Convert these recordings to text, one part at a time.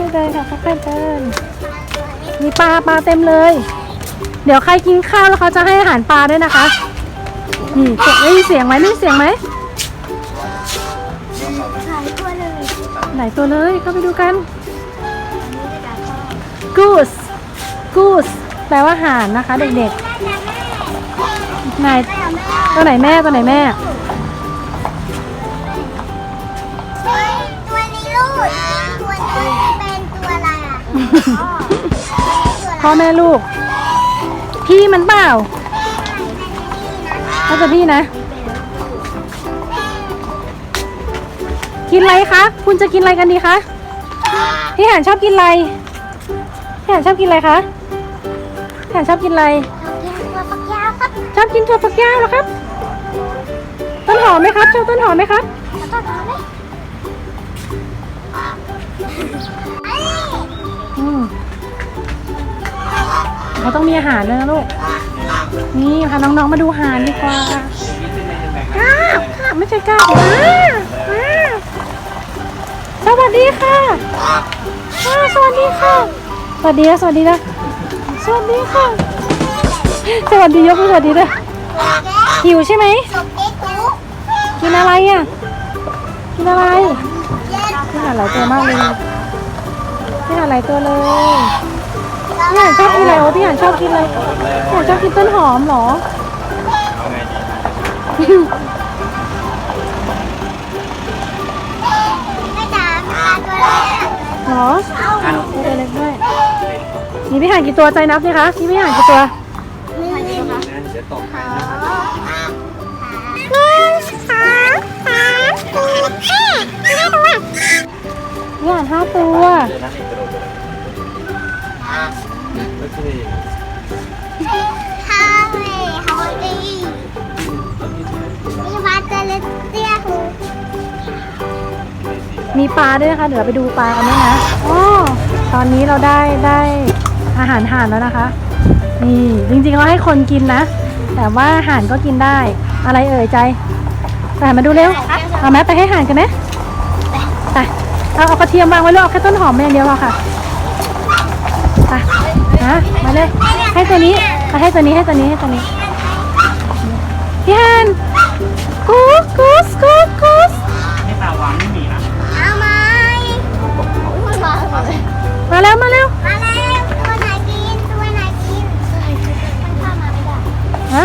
ค่อยๆเดินค่ะค่อยๆเดิน มีปลาปลาเต็มเลย เดี๋ยวใครกินข้าวแล้วเขาจะให้อาหารปลาด้วยนะคะนี่เสียงได้ยินเสียงไหมได้ยินเสียงไหมขายตัวเลยไหนตัวเลยเข้าไปดูกัน goose goose แปลว่าห่านนะคะ เด็กๆไหนตัวไหนแม่ตัวไหนแม่ ตัวนี้ลูกตัวนี้ พ่อแม่ลูก พี่มันเปล่าถ้าจะพี่นะ กินอะไรคะ คุณจะกินอะไรกันดีคะ พี่หานชอบกินอะไร พี่หานชอบกินอะไรคะ พี่หานชอบกินอะไรตัวปักยาวครับชอบกินถั่วฝักยาวเหรอครับ ต้นหอมไหมครับ ชอบต้นหอมไหมครับ มีอาหารเลยนะลูก นี่พาน้องๆมาดูอาหารดีกว่าก้าวค่ะไม่ใช่ก้าวมามาสวัสดีค่ะอ่าสวัสดีค่ะ สวัสดีนะสวัสดีนะสวัสดีค่ะ สวัสดียกมือสวัสดีด้วยหิวใช่ไหม กินอะไรอะ กินอะไรเย็นพี่หาหลายตัวมากเลยพี่หาหลายตัวเลย พี่หานชอบกินอะไรโอ้พี่หานชอบกินอะไรพี่หานชอบกินต้นหอมเหรอแม่จ๋าปลาตัวอะไรอะเหรอตัวเล็กด้วยมีพี่หานกี่ตัวใจนับสิคะมีพี่หานกี่ตัวหนึ่งเดี๋ยวตกไปนะสองสามสามสี่ห้าห้าตัว พี่หานห้าตัว เดี๋ยวนั่นเอง มีปลาด้วยนะคะ เดี๋ยวเราไปดูปลากันด้วยนะอ๋อตอนนี้เราได้ได้อาหารห่านแล้วนะคะ นี่จริงๆเขาให้คนกินนะ แต่ว่าห่านก็กินได้ อะไรเอ่ยใจไปมาดูเร็ว เอาแม่ไปให้ห่านกันไหมไปเอาเอากระเทียมวางไว้แล้วเอาแค่ต้นหอมมาอย่างเดียวพอค่ะไปนะมาเลย ให้ตัวนี้เอาให้ตัวนี้ให้ตัวนี้ให้ตัวนี้พี่ฮันกูสกูสกูสกู แล้วมาแล้วมาแล้วตัวไหนกินตัวไหนกินมันเข้ามาไม่ได้ฮะ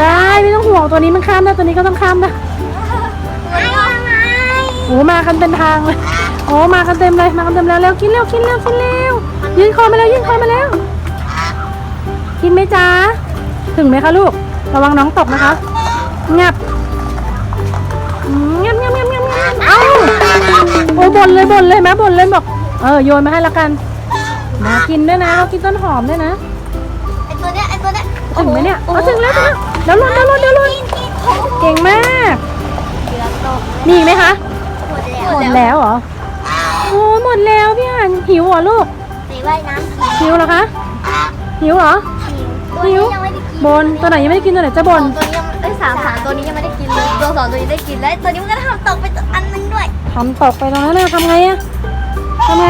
ได้ไม่ต้องห่วงตัวนี้มันข้ามได้ตัวนี้ก็ต้องข้ามนะไม่เอาไหมโอ้มากันเป็นทางเลยโอ้มากันเต็มเลยมากันเต็มแล้วเร็วกินเร็วกินเร็วกินเร็วยืนคอมาแล้วยืนคอมาแล้ว กินไหมจ๊ะถึงไหมคะลูกระวังน้องตกนะคะงับอืมงับงับงับงับงับเอ้าโอ้บ่นเลยบ่นเลยแม่บ่นเลยบอก เออโยนมาให้ละกันมากินด้วยนะเรากินต้นหอมด้วยนะไอตัวเนี้ยไอตัวเนี้ยถึงไหมเนี่ยเอาถึงแล้วถึงแล้วเดี๋ยวหล่นเดี๋ยวหล่นเดี๋ยวหล่นกินกินเก่งมากเดือดตกมีอีกไหมคะหมดแล้วหมดแล้วเหรอโอ้หมดแล้วพี่อ่านหิวเหรอลูกสีว่ายน้ำหิวเหรอคะหิวเหรอตัวนี้ยังไม่ได้กินบนตัวไหนยังไม่ได้กินตัวไหนจะบนตัวนี้ยังไอยสามสามตัวนี้ยังไม่ได้กินเลยตัวสองตัวนี้ได้กินแล้วตัวนี้มันก็ทำตกไปตัวอันนึงด้วยทำตกไปตรงนั้นนะทำไงอะ ทำไง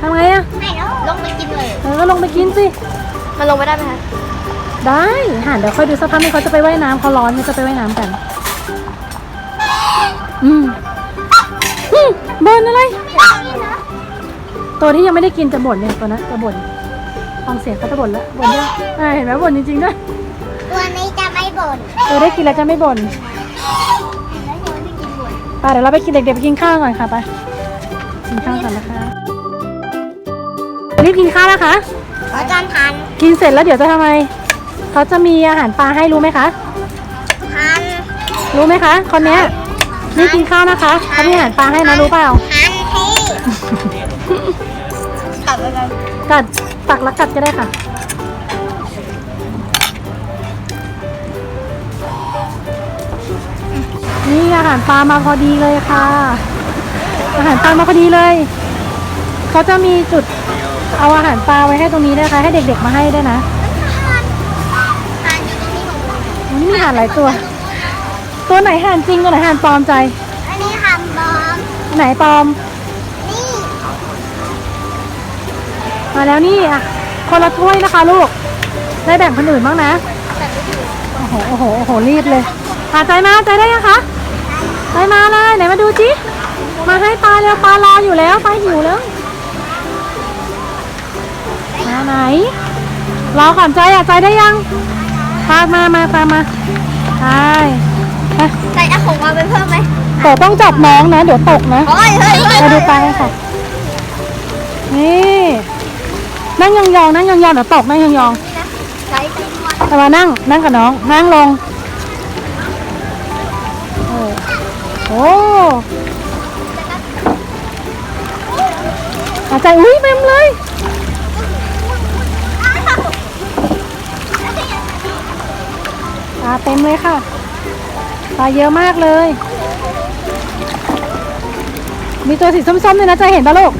ทำไงอะไม่แล้วลงไปกินเลย เออก็ลงไปกินสิ มันลงไปได้ไหมคะ ได้ห่านเดี๋ยวค่อยดูสักพักนึงเขาจะไปว่ายน้ำเขาร้อนเขาจะไปว่ายน้ำกัน อืมอืมบ่นอะไร ตัวที่ยังไม่ได้กินจะบ่นเนี่ยตัวนั้นจะบ่นฟังเสียงเขาจะบ่นแล้วบ่นด้วยอ่าเห็นไหมบ่นจริงๆด้วยตัวนี้จะไม่บ่นตัวได้กินแล้วจะไม่บ่นแล้วยังไม่ได้กินบ่นไปเดี๋ยวเราไปกินเด็กๆไปกินข้าวก่อนค่ะไป กินข้าวก่อนนะคะรีบกินข้าวนะคะอาจารย์ทันกินเสร็จแล้วเดี๋ยวจะทำไมเขาจะมีอาหารปลาให้รู้ไหมคะทันรู้ไหมคะคนเนี้ยรีบกินข้าวนะคะเขามีอาหารปลาให้นะรู้เปล่าทันที่ตัดไปเลยกัดตักแล้วกัดก็ได้ค่ะ นี่อาหารปลามาพอดีเลยค่ะ อาหารปลามาพอดีเลย เขาจะมีจุดเอาอาหารปลาไว้ให้ตรงนี้นะคะ ให้เด็กๆมาให้ด้วยนะทันอยู่ตรงนี้ของผมนี่มีอาหารหลายตัว ตัวไหนห่านจริงตัวไหนห่านปลอมใจ อันนี้ทำบอม ไหนปลอม นี่ มาแล้วนี่อะ คนละถ้วยนะคะลูก ได้แบ่งคนอื่นบ้างนะแต่ไม่ถูกโอ้โห โอ้โห โอ้โห รีบเลยหาใจมาใจได้ยังคะใจมาเลยไหนมาดูจิ มาให้ปลาเร็วปลารออยู่แล้วปลาหิวแล้วมาไหนรอก่อนใจอะใจได้ยังปลามามาปลามาไปไปใส่เอาของมาไปเพิ่มไหมแต่ต้องจับน้องนะเดี๋ยวตกนะเฮ้ยเฮ้ยเฮ้ยมาดูปลากันค่ะนี่นั่งยองๆนั่งยองๆเดี๋ยวตกนั่งยองใส่ไปด้วยๆแต่ว่านั่งนั่งกับน้องนั่งลงโอ้ อาจารย์อุ้ยเต็มเลย ปลาเต็มเลยค่ะ ปลาเยอะมากเลย มีตัวสีส้มๆด้วยนะใจเห็นปะลูก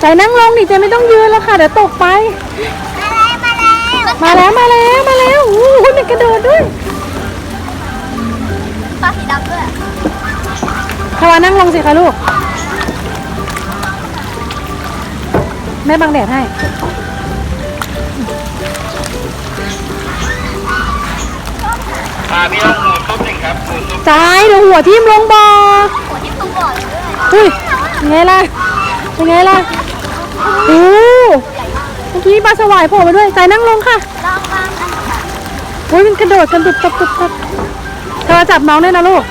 ใจนั่งลงดิใจไม่ต้องยืนแล้วค่ะ เดี๋ยวตกไป มาแล้ว มาแล้ว มาแล้ว มาแล้ว อู้หูมีกระโดดด้วย ปลาสีดำด้วย ทวานั่งลงสิคะลูก แม่บังแดดให้ปลาพี่ต้องหมูซุปหนึ่งครับหมูซุปใจเดี๋ยวหัวทิ่มลงบ่อหัวที่ตุ้งบ่อเลยด้วยอุ้ยยังไงล่ะยังไงล่ะโอ้เมื่อกี้ปลาสวายโผล่มาด้วยใจนั่งลงค่ะลองมาอันโอ้ยมันกระโดดกันตุบตับตุบตับเธอจับน้องด้วยนะลูก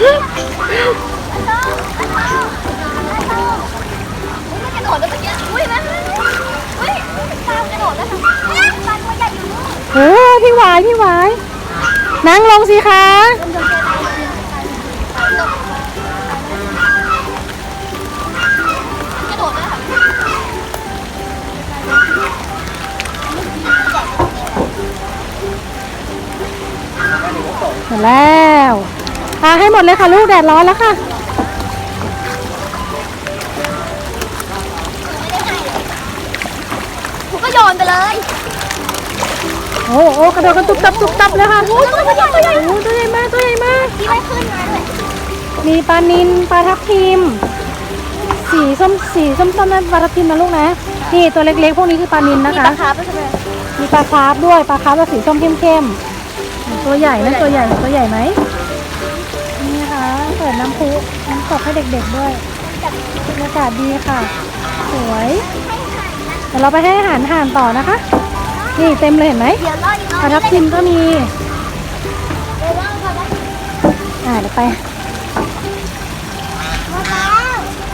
กระโดดแล้วเมื่อกี้อุ้ยแม่อุ้ยปลากระโดดแล้วทำปลาตัวใหญ่อยู่นู่นโอ้พี่หวายพี่หวายนั่งลงสิคะกระโดดแล้วหมดแล้ว พาให้หมดเลยค่ะลูกแดดร้อนแล้วค่ะผมก็โยนไปเลย โอ้โอ้กระโดดกันตุบตับตุบตับเลยค่ะโอ้ยตัวใหญ่ตัวใหญ่โอ้ตัวใหญ่มากตัวใหญ่มากที่ไม่ขึ้นมาเลยมีปลานินปลาทับทิม สีส้มสีส้มๆนั่นปลาทับทิมนะลูกนะนี่ตัวเล็กๆพวกนี้คือปลานินนะมีคะปลาคาร์ฟด้วยใช่ไหมมีปลาคาร์ฟด้วยปลาคาร์ฟจะสีส้มเข้มๆตัวใหญ่นะตัวใหญ่ตัวใหญ่ไหมนี่นะคะเปิ ดน้ำพุน้ำตกให้เด็กๆด้วยบรรยากาศดีค่ะ สวยเดี๋ยวเราไปให้อาหารห่านต่อนะคะ นี่เต็มเลยเห็นไหมปลาทับทิมก็มีอ่าเดี๋ยวไป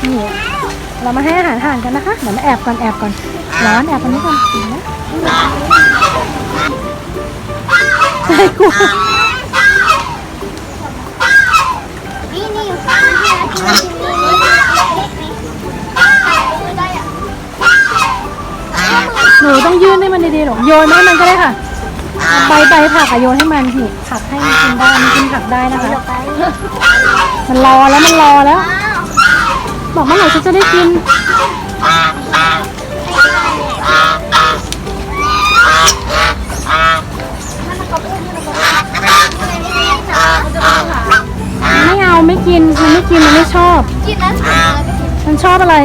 นี่เรามาให้อาหารห่านกันนะคะเดี๋ยวมาแอบก่อนแอบก่อนร้อนแอบตรงนี้ก่อนเห็นไหมใจกลัว นี่นี่อยู่ข้างนี่นะกินกินนี่นี่เล็กนี่มือได้อะ หนูต้องยื่นให้มันดีๆหรอกโยนให้มันก็ได้ค่ะใบใบผักอะโยนให้มันสิผักให้มันกินได้มันกินผักได้นะคะมันรอแล้วมันรอแล้ว บอกเมื่อไหร่ฉันจะได้กิน เอาไม่กิน มันไม่กิน มันไม่ชอบ กินแล้วกินแล้วก็กินมันชอบอะไร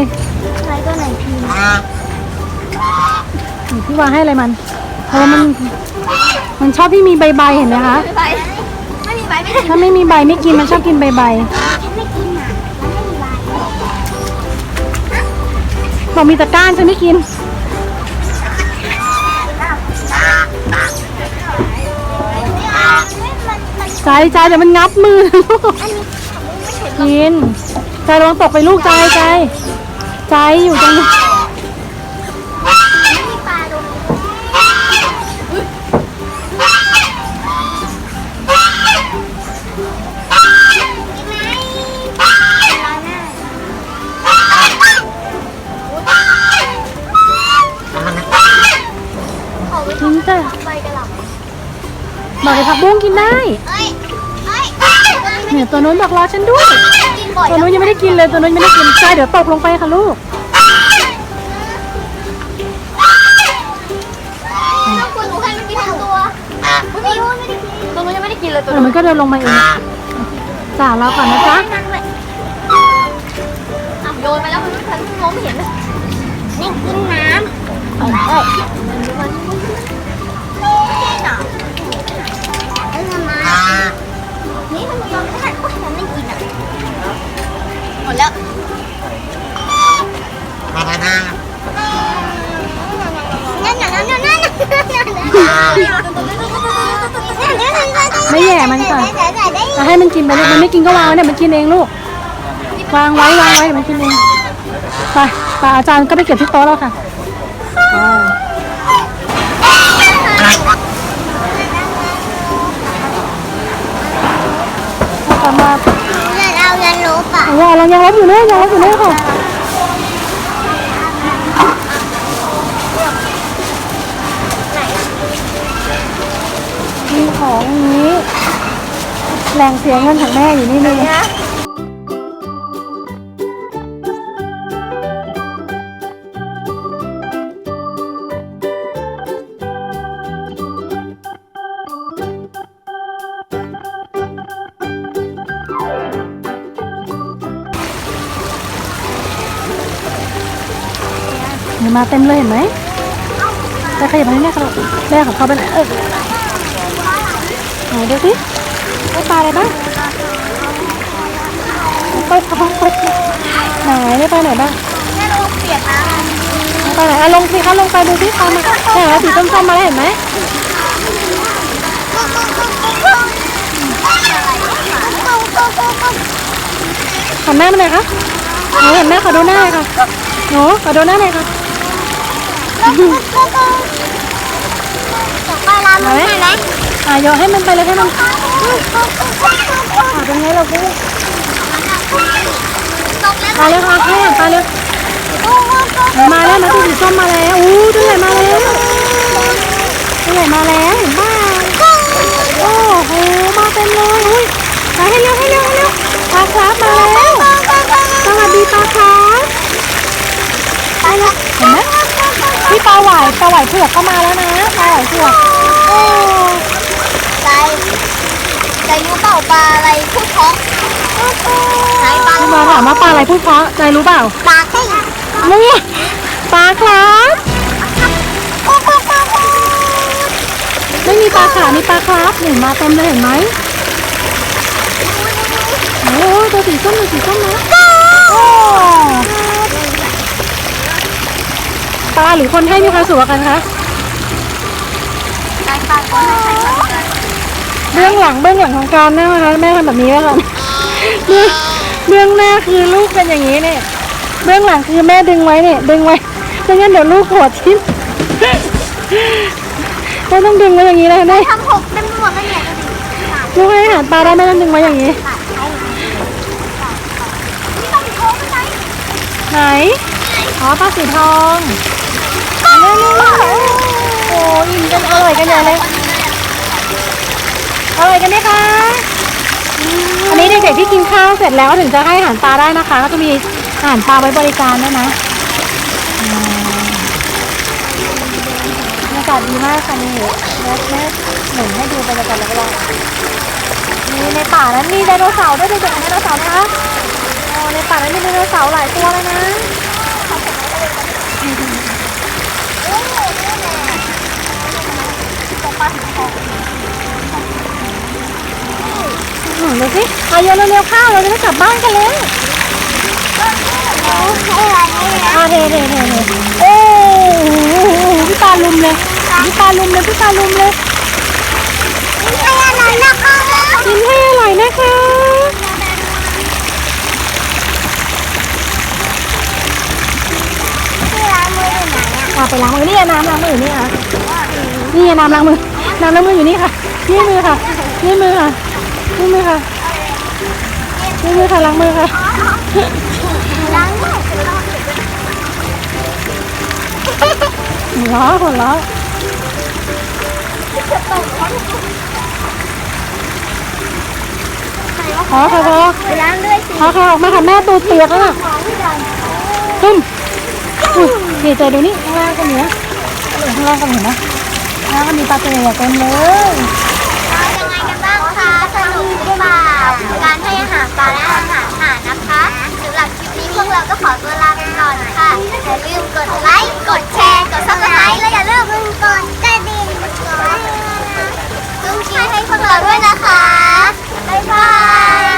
ใครก็ไหนพิมพ์นี่พี่วางให้อะไรมันเพราะว่ามัน มันชอบที่มีใบใบๆเห็นไหมคะไม่ไปไม่มีใบไม่กินถ้าไม่มีใบไม่กิน มันชอบกินใบใบฉันไม่กินอะมันไม่มีใบๆบอกมีแตะก้านฉันไม่กินใจใจเดี๋ยวมันงับมือ กิน ใจลองตกไปลูกใจใจ ใจอยู่ตรงนี้ไม่มีปลาตรงนี้ขอไว้กินจ้ะใบกระหล่ำบอกเลยผักบุ้งกินได้ ตัวนู้นบอกรอฉันด้วย กินบ่อยตัวนู้นยังไม่ได้กินเลย ตัวนู้นยังไม่ได้กินใจเดี๋ยวตกลงไปค่ะลูก ต้องคุณหนูให้มันกินทั้งตัวไม่มีตัวนู้นยังไม่ได้กินเลยเออมันก็เดินลงมาเองจ่าเราก่อนนะจ๊ะนั่นด้วยโยนไปแล้วมันฉันมองไม่เห็นเลยนี่กินน้ำเอ้ยเอ้ยนี่หนอเอ้ยมานี่มันยอมไม่ได้โอ๊ยมันไม่กินอะ หมดแล้วนั่นน่ะนั่นน่ะนั่นน่ะนั่นน่ะไม่แย่มันก่อนจะให้มันกินไปเลยมันไม่กินก็วางไว้เนี่ยมันกินเองลูก วางไว้วางไว้เดี๋ยวมันกินเอง ไปไปอาจารย์ก็ไปเก็บที่โต๊ะแล้วค่ะไปเอามาเรายันล บอะย่าเรายังรับอยู่เลยยังรับอยู่เลยค่ะมีขององนี้แหล่งเสียเงินของแม่อยู่นี่นึง มาเต็มเลยเห็นไหมไปขยับมาให้แม่เขาแม่ของเขาไปไหนเออไหนดูสิได้ปลาอะไรบ้างไปไปไปไหนได้ปลาไหนบ้างแม่ลูกเปียกน้ำไปลาไหนอะลงสิคะลงไปดูสิปลามาเนี่สีส้มๆมาแล้วเห็นไหมหันหน้ามาหน่อยคะหนูเห็นแม่ขอดูหน้าหน่อยค่ะหนูขอดูหน้าหน่อยค่ะ ปลาลามันไหมไหมอะโยนให้มันไปเลยให้มันอะเป็นไงเราพูตกแล้วปลาเร็วค่ะแค่ปลาเร็วมาแล้วมาตัวสีส้มมาแล้วอู้ตัวใหญ่มาแล้วตัวใหญ่มาแล้วเห็นบ้าโอ้โหมาเต็มเลยอุ้ยมาให้เร็วให้เร็วให้เร็วปลาคราฟมาแล้วสวัสดีปลาคราฟไปแล้วเห็นไหม พี่ปลาไหวปลาไหวเผือกก็มาแล้วนะปลาไหวเผือกโอ้ใจใจรู้เปล่าปลาอะไรพูดเพราะไหนปลาพี่มาถามว่าปลาอะไรพูดเพราะใจรู้เปล่าปลาแค่นี่ปลาคราฟโอ้โหไม่มีปลาขามีปลาคราฟหนึ่งมาเต็มเลยเห็นไหมโอ้ตัวสีส้มตัวสีส้มนะโอ้ ปลาหรือคนให้มีความสุขกว่ากันคะใจปลาก็ไม่ใช่ปลาเบื้องหลังเบื้องหลังของการนะคะแม่ทำแบบนี้แล้วกันเบื้องเบื้องหน้าคือลูกเป็นอย่างนี้เนี่ยเบื้องหลังคือแม่ดึงไว้เนี่ยดึงไว้ไม่งั้นเดี๋ยวลูกหัวทิ่มแม่ต้องดึงไว้อย่างนี้เลยแม่ทำหกเต็มหมดแล้วเนี่ยลูกให้อาหารปลาได้แม่ต้องดึงไว้อย่างนี้ต้องโค้งไปไหนไหน อ๋อปลาสีทองเร็วๆโอ้ยอิ่มกันอร่อยกันใหญ่เลยอร่อยกันไหมคะอันนี้เด็กๆที่กินข้าวเสร็จแล้วถึงจะให้อาหารปลาได้นะคะ ก็จะมีอาหารปลาไว้บริการด้วยนะอืมบรรยากาศดีมากค่ะนี่แม่แม่หนุนให้ดูบรรยากาศรอบๆนี่ในป่านั้นมีไดโนเสาร์ด้วยเด็กๆไดโนเสาร์ไหมคะโอ้ในป่านั้นมีไดโนเสาร์หลายตัวเลยนะ ดูสิเอาโยนเร็วๆข้าวเราจะได้กลับบ้านกันแล้วอาเทเทเทเทโอ้โหพี่ปลาลุมเลยพี่ปลาลุมเลยพี่ปลาลุมเลยไม่อร่อยนะคะกินให้อร่อยนะคะที่ร้านมืออยู่ไหนอะเอาไปล้างมือนี่น้ำล้างมืออยู่นี่ค่ะนี่น้ำล้างมือน้ำล้างมืออยู่นี่ค่ะนี่มือค่ะนี่มือค่ะนี่มือค่ะ นี่มือค่ะล้างมือค่ะล้างด้วยหัวเราะหัวเราขอขอขอไปล้างด้วยสิขอขอออกมาค่ะแม่ตูดเปียกแล้วน่ะตุ้มอุ้ยนี่เจดูนี่ข้างล่างก็มีนะข้างล่างก็มีนะข้างล่างก็มีปลาตัวใหญ่เต็มเลยยังไงกันบ้างคะบาปการให้อาหารปลาและอาหารหานะคะสำหรับคลิปนี้พวกเราก็ขอตัวลาไปก่อนค่ะอย่าลืมกดไลค์กดแชร์กดซับสไครต์และอย่าลืมกดกระดิ่งกดตุ้งชี้ให้พวกเราด้วยนะคะบ๊ายบาย